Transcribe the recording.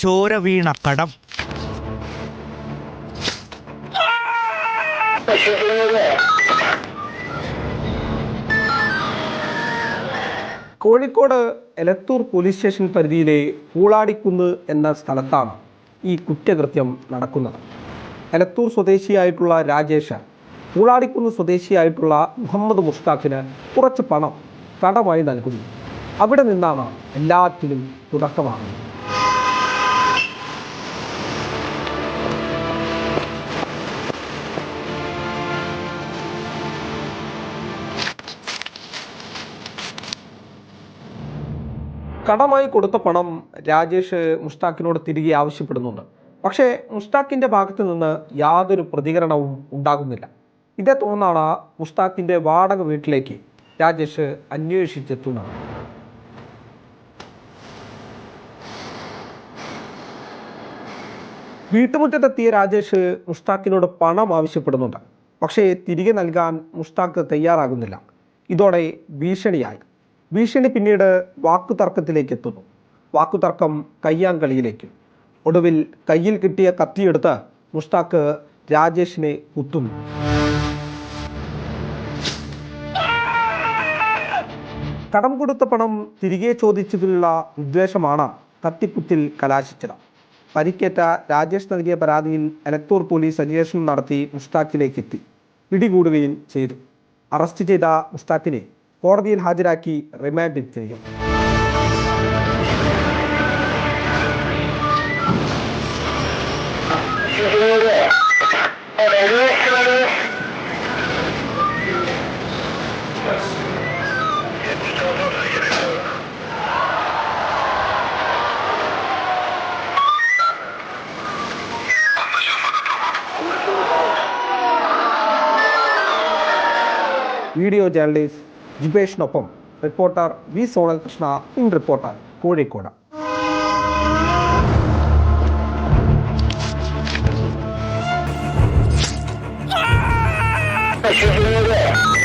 ചോര വീണ കടം. Kozhikode Elathur police station പരിധിയിലെ പൂളാടിക്കുന്ന് എന്ന സ്ഥലത്താണ് ഈ കുറ്റകൃത്യം നടക്കുന്നത്. എലത്തൂർ സ്വദേശിയായിട്ടുള്ള രാജേഷ് പൂളാടിക്കുന്ന് സ്വദേശിയായിട്ടുള്ള മുഹമ്മദ് മുസ്താഖിന് കുറച്ച് പണം കടമായി നൽകുന്നു. അവിടെ നിന്നാണ് എല്ലാത്തിനും തുടക്കമാകുന്നത്. കടമായി കൊടുത്ത പണം രാജേഷ് മുഷ്താഖിനോട് തിരികെ ആവശ്യപ്പെടുന്നുണ്ട്. പക്ഷേ മുഷ്താഖിന്റെ ഭാഗത്തു നിന്ന് യാതൊരു പ്രതികരണവും ഉണ്ടാകുന്നില്ല. ഇതേ തുടർന്നാണ് മുഷ്താഖിന്റെ വാടക വീട്ടിലേക്ക് രാജേഷ് അന്വേഷിച്ചെത്തുന്നത്. വീട്ടുമുറ്റത്തെത്തിയ രാജേഷ് മുഷ്താഖിനോട് പണം ആവശ്യപ്പെടുന്നുണ്ട്. പക്ഷേ തിരികെ നൽകാൻ മുഷ്താഖ് തയ്യാറാകുന്നില്ല. ഇതോടെ ഭീഷണിയായി. ഭീഷണി പിന്നീട് വാക്കുതർക്കത്തിലേക്ക് എത്തുന്നു വാക്കുതർക്കം കയ്യാങ്കളിയിലേക്ക്. ഒടുവിൽ കയ്യിൽ കിട്ടിയ കത്തിയെടുത്ത് മുഷ്താഖ് രാജേഷിനെ കുത്തുന്നു. കടം കൊടുത്ത പണം തിരികെ ചോദിച്ചതിലുള്ള ഉദ്ദേശമാണ് കത്തിക്കുത്തിൽ കലാശിച്ചത്. പരിക്കേറ്റ രാജേഷ് നൽകിയ പരാതിയിൽ എലത്തൂർ പോലീസ് അന്വേഷണം നടത്തി മുസ്താഖിലേക്ക് എത്തി പിടികൂടുകയും ചെയ്തു. അറസ്റ്റ് ചെയ്ത മുസ്താഖിനെ കോടതിയിൽ ഹാജരാക്കി റിമാൻഡ് ചെയ്യും video journalist ജിബേഷിനൊപ്പം reporter V Sonal Krishna in reporter Kozhikode you.